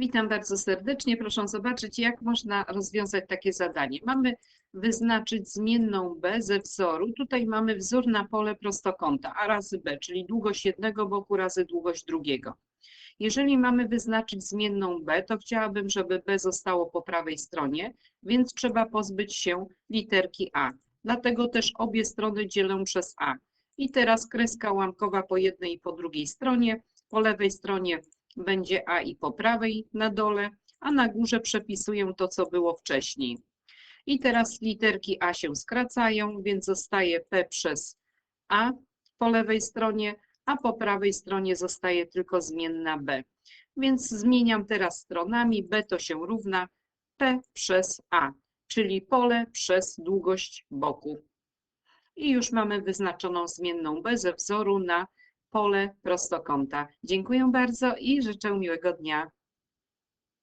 Witam bardzo serdecznie. Proszę zobaczyć, jak można rozwiązać takie zadanie. Mamy wyznaczyć zmienną b ze wzoru. Tutaj mamy wzór na pole prostokąta a razy b, czyli długość jednego boku razy długość drugiego. Jeżeli mamy wyznaczyć zmienną b, to chciałabym, żeby b zostało po prawej stronie, więc trzeba pozbyć się literki a. Dlatego też obie strony dzielę przez a. I teraz kreska ułamkowa po jednej i po drugiej stronie. Po lewej stronie będzie a i po prawej na dole, a na górze przepisuję to, co było wcześniej. I teraz literki a się skracają, więc zostaje p przez a po lewej stronie, a po prawej stronie zostaje tylko zmienna b. Więc zmieniam teraz stronami, b to się równa p przez a, czyli pole przez długość boku. I już mamy wyznaczoną zmienną b ze wzoru na pole prostokąta. Dziękuję bardzo i życzę miłego dnia.